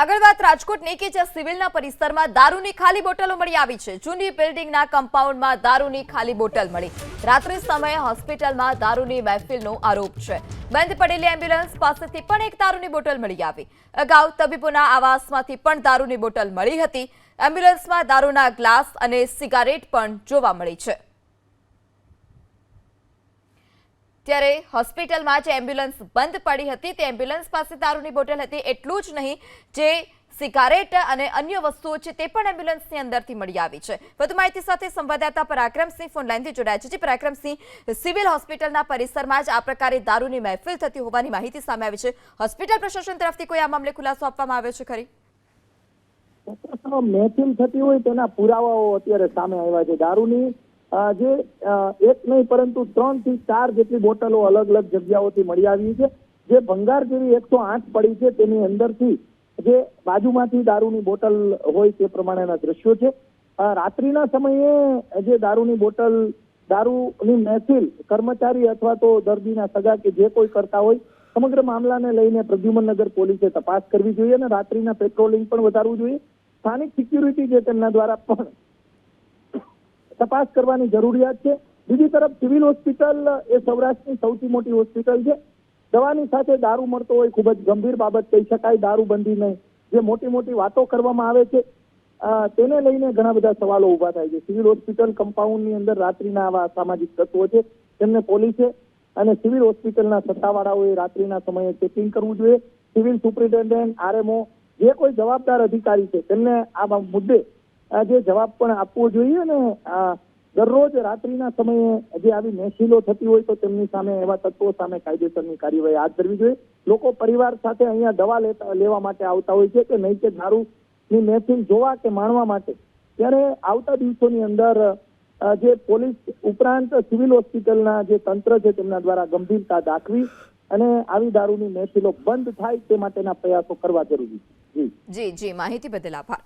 આગળ વાત રાજકોટની કે જ્યાં સિવિલના પરિસરમાં દારૂની ખાલી બોટલો મળી આવી છે. જૂની બિલ્ડિંગના કમ્પાઉન્ડમાં દારૂની ખાલી બોટલ મળી. રાત્રિ સમયે હોસ્પિટલમાં દારૂની મહેફિલનો આરોપ છે. બંધ પડેલી એમ્બ્યુલન્સ પાસેથી પણ એક દારૂની બોટલ મળી આવી. અગાઉ તબીબોના આવાસમાંથી પણ દારૂની બોટલ મળી હતી. એમ્બ્યુલન્સમાં દારૂના ગ્લાસ અને સિગારેટ પણ જોવા મળી છે. ત્યારે હોસ્પિટલમાં જે એમ્બ્યુલન્સ બંધ પડી હતી, તે એમ્બ્યુલન્સ પાસે દારૂની બોટલ હતી. એટલું જ નહીં, જે સિગારેટ અને અન્ય વસ્તુઓ છે, તે પણ એમ્બ્યુલન્સની અંદરથી મળી આવી છે. વધુ માહિતી સાથે સંવાદદાતા પરાક્રમસિંહ ફોનલાઈનથી જોડાયા છે. જે, પરાક્રમસિંહ, સિવિલ હોસ્પિટલના પરિસરમાં જ આ પ્રકારે દારૂની મહેફિલ થતી હોવાની માહિતી સામે આવી છે. હોસ્પિટલ પ્રશાસન તરફથી કોઈ આ મામલે ખુલાસો આપવામાં આવ્યો છે ખરી? મહેફિલ થતી હોય તેના પુરાવાઓ અત્યારે સામે આવ્યા છે. દારૂની જે એક નહીં, પરંતુ ત્રણથી ચાર જેટલી બોટલો અલગ અલગ જગ્યાઓથી મળી આવી છે. જે ભંગાર જેવી એકસો આઠ પડી છે, તેની અંદરથી જે બાજુમાંથી દારૂની બોટલ હોય તે પ્રમાણેના દ્રશ્યો છે. રાત્રિના સમયે જે દારૂની બોટલ, દારૂની મહેફિલ, કર્મચારી અથવા તો દર્દીના સગા કે જે કોઈ કરતા હોય, સમગ્ર મામલાને લઈને પ્રદ્યુમનનગર પોલીસે તપાસ કરવી જોઈએ અને રાત્રિના પેટ્રોલિંગ પણ વધારવું જોઈએ. સ્થાનિક સિક્યુરિટી જે તેમના દ્વારા પણ તપાસ કરવાની જરૂરિયાત છે. બીજી તરફ સિવિલ હોસ્પિટલ એ સૌરાષ્ટ્રની સૌથી મોટી હોસ્પિટલ છે. દવાની સાથે દારૂ મળતો હોય ખૂબ જ ગંભીર બાબત કહી શકાય. દારૂબંધી નહીં જે મોટી મોટી વાતો કરવામાં આવે છે તેને લઈને ઘણા બધા સવાલો ઊભા થાય છે. સિવિલ હોસ્પિટલ કમ્પાઉન્ડની અંદર રાત્રિના આવા સામાજિક તત્વો છે, તેમને પોલીસે અને સિવિલ હોસ્પિટલના સત્તાવાળાઓએ રાત્રિના સમયે ચેકિંગ કરવું જોઈએ. સિવિલ સુપ્રિન્ટેન્ડન્ટ, આરએમઓ, જે કોઈ જવાબદાર અધિકારી છે, તેમને આ મુદ્દે જે જવાબ પણ આપવો જોઈએ અને દરરોજ રાત્રિના સમયે જે આવી મહેફિલો થતી હોય તો તેમની સામે, એવા તત્વો સામે કાયદેસરની કાર્યવાહી હાથ ધરવી જોઈએ. લોકો પરિવાર સાથે અહીંયા દવા લેતા, લેવા માટે આવતા હોય છે કે નહીં કે દારૂની મહેફિલ જોવા કે માણવા માટે. ત્યારે આવતા દિવસોની અંદર જે પોલીસ ઉપરાંત સિવિલ હોસ્પિટલના જે તંત્ર છે તેમના દ્વારા ગંભીરતા દાખવી અને આવી દારૂની મહેફિલો બંધ થાય તે માટેના પ્રયાસો કરવા જરૂરી છે. જી જી. માહિતી બદલ આભાર.